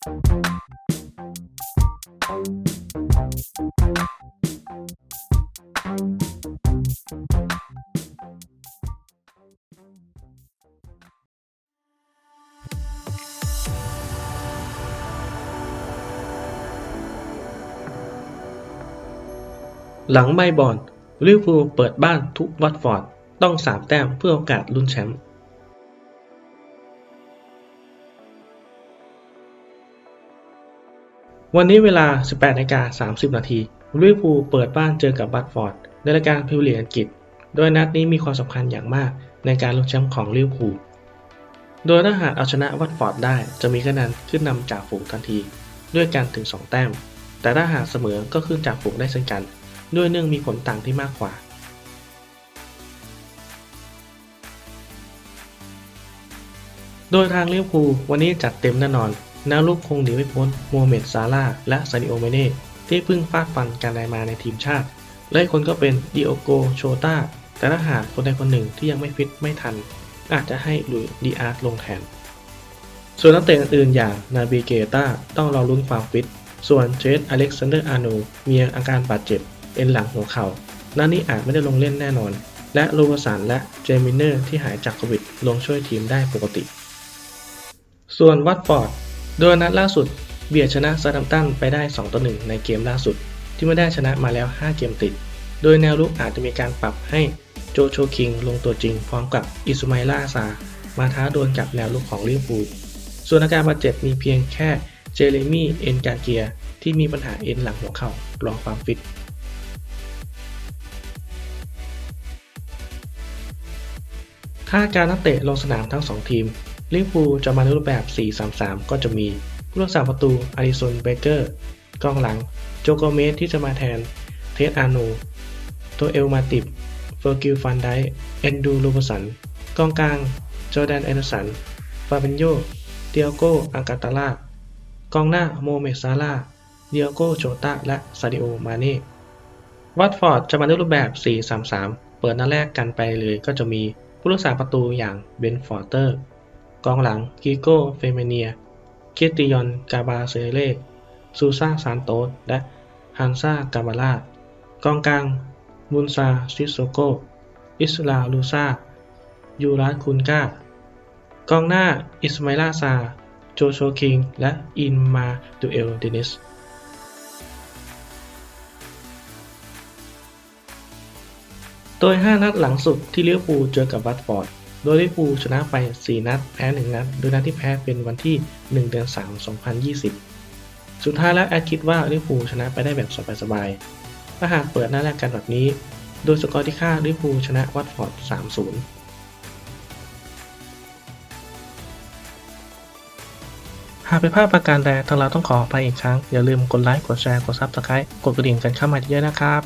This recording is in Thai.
หลังไม่บอลลิเวอร์พูลเปิดบ้านทุกวัตฟอร์ด ต้องสามแต้มเพื่อโอกาสลุ้นแชมป์ วันนี้เวลา 18นาฬิกา30 นาทีลิเวอร์พูลเปิดบ้านเจอกับวัตฟอร์ดในรายการพรีเมียร์อังกฤษ โดยนัดนี้มีความสำคัญอย่างมากในการลุ้นแชมป์ของลิเวอร์พูล โดยถ้าหากเอาชนะวัตฟอร์ดได้จะมีคะแนนขึ้นนำจากฝูงทันที ด้วยกันถึง 2 แต้ม แต่ถ้าหากเสมอก็ขึ้นจากฝูงได้เช่นกัน ด้วยเนื่องมีผลต่างที่มากกว่าโดยทางลิเวอร์พูลวันนี้จัดเต็มแน่นอน แนวลุกคงหนีไม่พ้นโมฮัมเหม็ดซาร่าและซาดิโอเมเน่ที่เพิ่งฟาดฟันการได้มาในทีมชาติ และคนก็เป็นดิโอโกโชตาแต่ถ้าหากคนใดคนหนึ่งที่ยังไม่ฟิตไม่ทัน อาจจะให้ลุยดีอาร์ตลงแทน ส่วนนักเตะอื่นๆอย่างนาบีเกต้าต้องรอลุ้นความฟิต ส่วนเจสอเล็กซานเดอร์อาร์โนมีอาการบาดเจ็บ เอ็นหลังหัวเข่านัดนี้อาจไม่ได้ลงเล่นแน่นอน และโรบสันและเจมินเนอร์ที่หายจากโควิดลงช่วยทีมได้ปกติ ส่วนวัตฟอร์ด โดยนัดล่าสุดเบียดชนะซาดัมตันไปได้ 2 ต่อ 1 ในเกมล่าสุด ที่ไม่ได้ชนะมาแล้ว 5 เกมติด โดยแนวรุกอาจจะมีการปรับให้โจโชคิงลงตัวจริงพร้อมกับอิสุไมล่าซา มาท้าดวลกับแนวรุกของลิเวอร์พูล ส่วนอาการบาดเจ็บมีเพียงแค่เจเรมี่เอ็นกาเกียที่มีปัญหาเอ็นหลังหัวเข่ารอความฟิตถ้าการนักเตะลงสนามทั้ง 2 ทีม ลิเวอร์พูลจะมาในรูปแบบ 4-3-3 ก็จะมีผู้รักษาประตูอาริสันเบเกอร์กองหลัง โจโกเมสที่จะมาแทน เทสอาร์โนตัวเอลมาติบเฟอร์กิลฟันไดเอนดูลูบสันกองกลาง จอร์แดนแอนเดอร์สัน ฟาเบนโยเดียโกอังกาตาลากองหน้าโมเมซาร่าเดียโกโจตาและซาดิโอ มาเน่ วัตฟอร์ดจะมาในรูปแบบ 4-3-3 เปิดน้าแรกกันไปเลยก็จะมีผู้รักษาประตูอย่างเบนฟอร์เตอร์ กองหลังกิโก้ เฟเมเนีย เคิติยอน กาบาเซเล่ซูซาซานโตส และฮันซากาบาลากองกลางมุนซา ซิโซโก อิสลาลูซา ยูรัสคุนกากองหน้า อิสมาลาซา โจโชคิง และอินมาดูเอลเดนิสโดย 5 นัดหลังสุดที่ลิเวอร์พูลเจอกับวัตฟอร์ด โดยลิเวอร์พูลชนะไป 4 นัด แพ้ 1 นัด โดยนัดที่แพ้เป็นวันที่ 1 เดือน 3 2020 สุดท้ายแล้วแอดคิดว่าลิเวอร์พูลชนะไปได้แบบสบายๆ ถ้าหากเปิดหน้าแรกกันแบบนี้ โดยสกอร์ที่ค่าลิเวอร์พูลชนะวัตฟอร์ด 3-0หากเป็นภาพประการใดทางเราต้องขออภัยอีกครั้ง อย่าลืมกดไลค์ กดแชร์ กดซับสไครต์กดกระดิ่งกันเข้ามาเยอะนะครับ